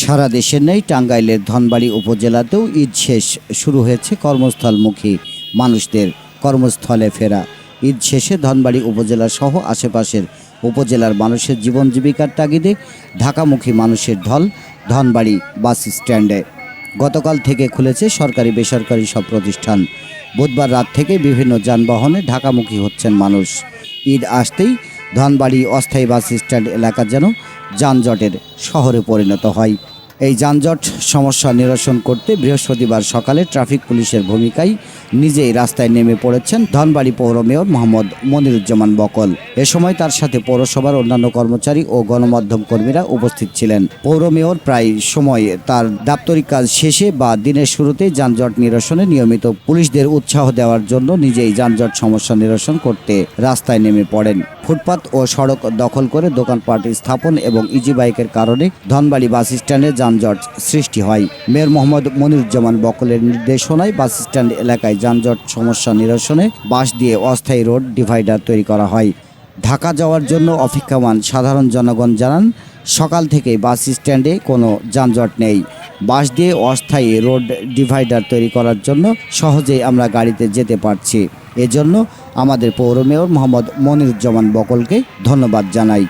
সারা দেশে নেই। টাঙ্গাইলের ধনবাড়ি উপজেলাতেও ঈদ শেষ শুরু হয়েছে কর্মস্থলমুখী মানুষদের কর্মস্থলে ফেরা। ঈদ শেষে ধনবাড়ি উপজেলা সহ আশেপাশের উপজেলার মানুষের জীবন জীবিকার তাগিদে ঢাকামুখী মানুষের ঢল ধনবাড়ি বাস স্ট্যান্ডে। গতকাল থেকে খুলেছে সরকারি বেসরকারি সব প্রতিষ্ঠান। বুধবার রাত থেকে বিভিন্ন যানবাহনে ঢাকামুখী হচ্ছেন মানুষ। ঈদ আসতেই ধনবাড়ি অস্থায়ী বাস স্ট্যান্ড এলাকা যেন যানজটের শহরে পরিণত হয়। এই যানজট সমস্যা নিরসন করতে বৃহস্পতিবার সকালে ট্রাফিক পুলিশের ভূমিকায় নিজেই রাস্তায় নেমে পড়েছেন ধনবাড়ি পৌর মেয়র মোহাম্মদ মনিরুজ্জামান বকল। এ সময় তার সাথে পৌরসভার অন্যান্য কর্মচারী ও গণমাধ্যম কর্মীরা উপস্থিত ছিলেন। পৌর মেয়র প্রায় সময় তার দাপ্তরিক কাজ শেষে বা দিনের শুরুতেই যানজট নিরসনে নিয়মিত পুলিশদের উৎসাহ দেওয়ার জন্য নিজেই যানজট সমস্যা নিরসন করতে রাস্তায় নেমে পড়েন। ফুটপাত ও সড়ক দখল করে দোকানপাট স্থাপন এবং ইজি বাইকের কারণে ধনবাড়ি বাস স্ট্যান্ডে যানজট সৃষ্টি হয়। মেয়র মোহাম্মদ মনিরুজ্জামান বকলের নির্দেশনায় বাস স্ট্যান্ড এলাকায় যানজট সমস্যা নিরসনে বাস দিয়ে অস্থায়ী রোড ডিভাইডার তৈরি করা হয়। ঢাকা যাওয়ার জন্য অপেক্ষমান সাধারণ জনগণ জানান, সকাল থেকেই বাস স্ট্যান্ডে কোনো যানজট নেই। বাস দিয়ে অস্থায়ী রোড ডিভাইডার তৈরি করার জন্য সহজেই আমরা গাড়িতে যেতে পারছি। এজন্য আমাদের পৌর মেয়র মোহাম্মদ মনিরুজ্জামান বকলকে ধন্যবাদ জানাই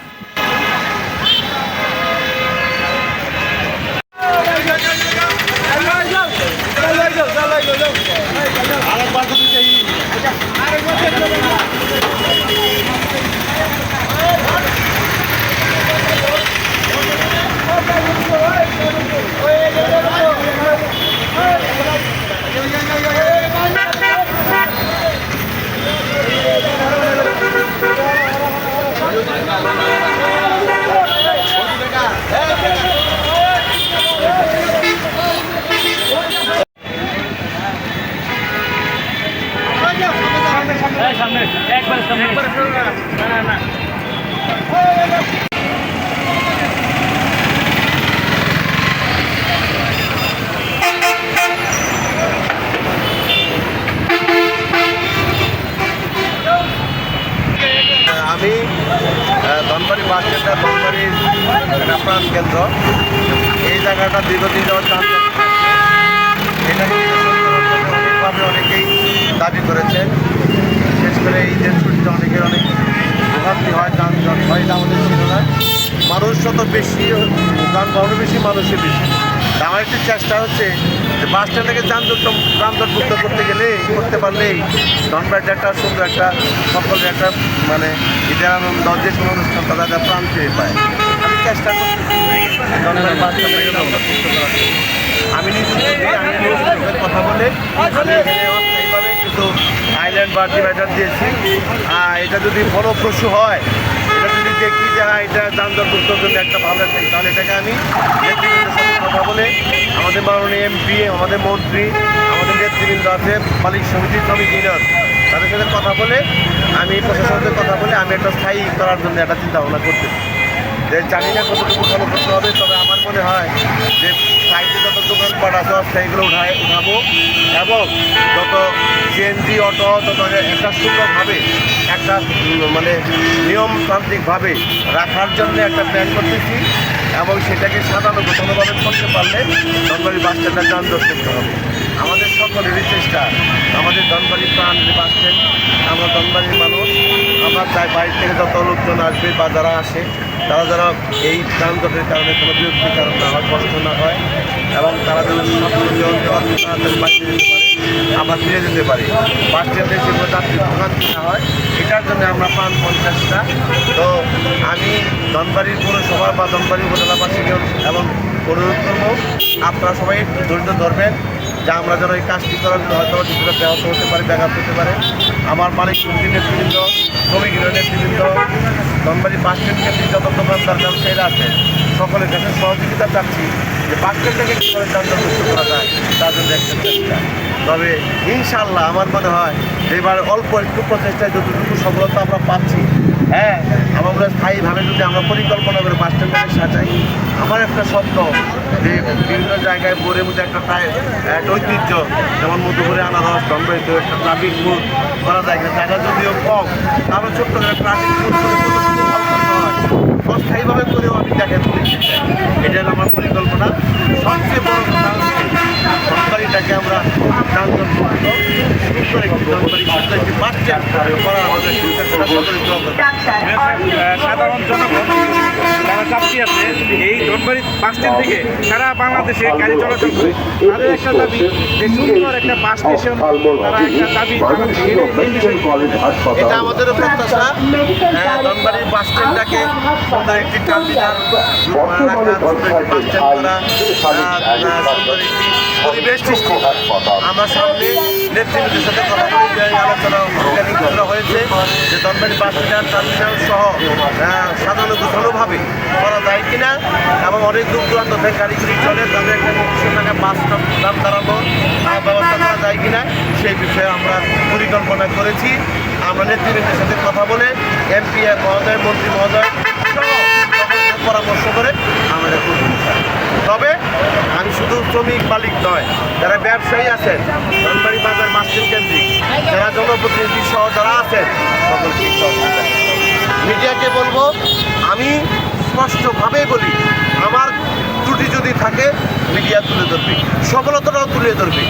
এই সামনে একবারে সামনে না না না আমি আহ, ধনবাড়ি বাস স্ট্যান্ডটা ধনবাড়ির রেফারেন্স প্রাণ কেন্দ্র। এই জায়গাটা দীর্ঘদিন যাওয়ার চান্স এটাকে অনেকেই দাবি করেছেন বিশেষ করে এই যে ছুটিতে অনেকের অনেক ভোগান্তি হয় যানজট হয়, এটা আমাদের ছিল না। মানুষ যত বেশি, যানবাহনও বেশি মানুষের বেশি। আমার একটি চেষ্টা হচ্ছে যে বাস স্ট্যান্ড থেকে যানজট যানজট করতে গেলে করতে পারলেই ধনবাড়িতে একটা সুন্দর একটা সকলের একটা মানে ঈদের আনন্দ, যে কোনো অনুষ্ঠান তারা একটা প্রাণ পেয়ে পায়। আমি চেষ্টা আমি আমি কথা বলে কিছু আইল্যান্ড বা ডিভাইডার দিয়েছি। এটা যদি ফলপ্রসূ হয় এটা যদি দেখি যে হ্যাঁ এটা যানজট মুক্তর জন্য একটা ভালো একটা তাহলে এটাকে আমি কথা বলে আমাদের মাননীয় এমপি, আমাদের মন্ত্রী, আমাদের নেতৃবৃন্দ আছে, মালিক সমিতি শ্রমিক ইউনিয়ন তাদের সাথে কথা বলে আমি প্রশাসনের সাথে কথা বলে আমি একটা স্থায়ী করার জন্য একটা চিন্তা ভাবনা করতেছি জানি না কতটুকু ফলপ্রসূ হবে, তবে আমার মনে হয় আছে অস্থায়ীগুলো উঠায় উঠাবো। এবং যত সিএনজি অটো তত একটা সুন্দরভাবে, একটা মানে নিয়মতান্ত্রিকভাবে রাখার জন্য একটা প্ল্যান করতেছি এবং সেটাকে সাধারণ গোছানোভাবে করতে পারলে সরকারি বাস স্ট্যান্ডের যানজট করতে হবে। আমাদের সকলেরই চেষ্টা আমাদের ধনবাড়ি প্রাণ স্ট্যান্ড আমরা ধনবাড়ির মানুষ। আমরা চাই বাইরে থেকে যত লোকজন আসবে বা যারা আসে, তারা যেন এই যানজটের কারণে কোনো বিরক্তির কারণ না হয়, কষ্ট না হয়, এবং তারা যেন তাড়াতাড়ি বাইরে যেতে পারে আবার ফিরে যেতে পারে। বাস স্ট্যান্ডে যেগুলো যাত্রী ভোগান্তি না হয়, এটার জন্য আমরা প্রাণপণ পঞ্চাশটা। তো আমি ধনবাড়ির পৌরসভা বা ধনবাড়ি উপজেলাবাসীকে এবং অনুরোধ আপনারা সবাই ধৈর্য ধরবেন। যে আমরা যারা এই কাজটি করার জন্য হয়তো কিছুটা ব্যাহত হতে পারে, ব্যাঘাত হতে পারে। আমার মালিক সমিতি নেতৃবৃন্দ, শ্রমিক নেতৃবৃন্দ, ধনবাড়ি বাস স্ট্যান্ড কেন্দ্রিক যত দোকানদার ব্যবসায়ীরা আছে। সকলের কাছে সহযোগিতা চাচ্ছি যে বাস স্ট্যান্ডটাকে কী করে যায়, তার জন্য একটা চেষ্টা তবে ইনশাল্লাহ আমার মনে হয় এবার অল্প একটু প্রচেষ্টায় যতটুকু সফলতা আমরা পাচ্ছি হ্যাঁ আমরা স্থায়ীভাবে যদি আমরা পরিকল্পনা করে বাস স্ট্যান্ডটাকে সাজাই, আমার একটা স্বপ্ন যে বিভিন্ন জায়গায় বোরের মধ্যে একটা ঐতিহ্য, যেমন মধুপুরে আনারস দণ্ডিত একটা ট্রাফিক বুথ করা যায় জায়গা যদিও কম আমরা ছোট্ট করে ট্রাফিক হয়। অস্থায়ীভাবে করেও আমি জায়গায় তুলে এটা আমার পরিকল্পনা। সবচেয়ে বড় কথা হচ্ছে ধনবাড়িটাকে আমরা যানজট মুক্ত সুন্দর একটি ধনবাড়ি সুন্দর একটি বাস স্ট্যান্ড করা আমাদের চিন্তা করা সকলে দোয়া করবেন। সাধারণ জনগণ যারা যাত্রী আছে ধনবাড়ি বাস স্ট্যান্ড থেকে সারা বাংলাদেশে গাড়ি চলাচল করে। তাদের একটা দাবি যে সুন্দর একটা বাস স্টেশন তারা একটা দাবি এটা আমাদের প্রত্যাশা। ধনবাড়ির বাস স্ট্যান্ডটাকে সুন্দর একটি টার্মিনাল বাস স্ট্যান্ড করা সুন্দর একটি পরিবেশ। আমার সামনে নেতৃবৃন্দের সাথে কথা বলে আলোচনা করা হয়েছে যে ধনবাড়ি বাস স্ট্যান্ড টার্মিনাল সহ সাজানো গোছানোভাবে করা যায় কিনা এবং অনেক দূর দূরান্ত থেকে গাড়িগুলি চলে তাদের একটা নির্দিষ্ট টাকা বাস দাম দাঁড়ানো ব্যবস্থা করা যায় কিনা সেই বিষয়ে আমরা পরিকল্পনা করেছি আমরা নেতৃবৃন্দের সাথে কথা বলে এমপি মহোদয়, মন্ত্রী মহোদয় পরামর্শ করে আমরা তবে আমি শুধু শ্রমিক মালিক নয়, যারা ব্যবসায়ী আছেন ধনবাড়ি বাজার মাস্টার কেন্দ্রিক, যারা জনপ্রতিনিধি সহ যারা আছেন, সকলকে। মিডিয়াকে বলব, আমি স্পষ্টভাবে বলি, আমার ত্রুটি যদি থাকে, মিডিয়া তুলে ধরবে। সফলতাটাও তুলে ধরবে।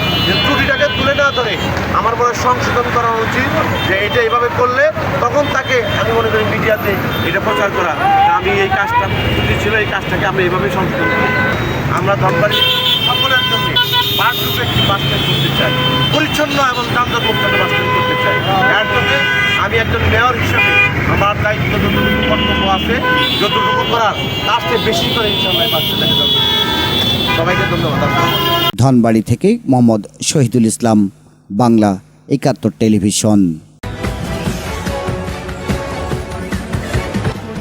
ত্রুটিটাকে তুলে না ধরে আমার মনে সংশোধন করা উচিত, যে এটা এইভাবে করলে তখন তাকে আমি মনে করি মিডিয়াতে এটা প্রচার করা। আমি এই কাজটা ত্রুটি ছিল, এই কাজটাকে আমরা এইভাবে সংশোধন করি। আমরা ধনবাড়ি সকলের জন্য পাঁচ রূপে একটি বাস স্ট্যান্ড করতে চাই। পরিচ্ছন্ন এবং যানজট মুক্ত বাস করতে চাই। এর জন্য আমি একজন মেয়র হিসাবে আমার দায়িত্ব যতটুকু কর্তব্য আছে, যতটুকু করার, তার চেয়ে বেশি করে ইনশাল্লাহ স্ট্যান্ডটাকে সবাইকে ধন্যবাদ। ধনবাড়ি থেকে মোহাম্মদ শহীদুল ইসলাম, বাংলা একাত্তর টেলিভিশন।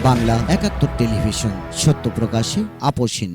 বাংলা একাত্তর টেলিভিশন, সত্য প্রকাশে আপোষহীন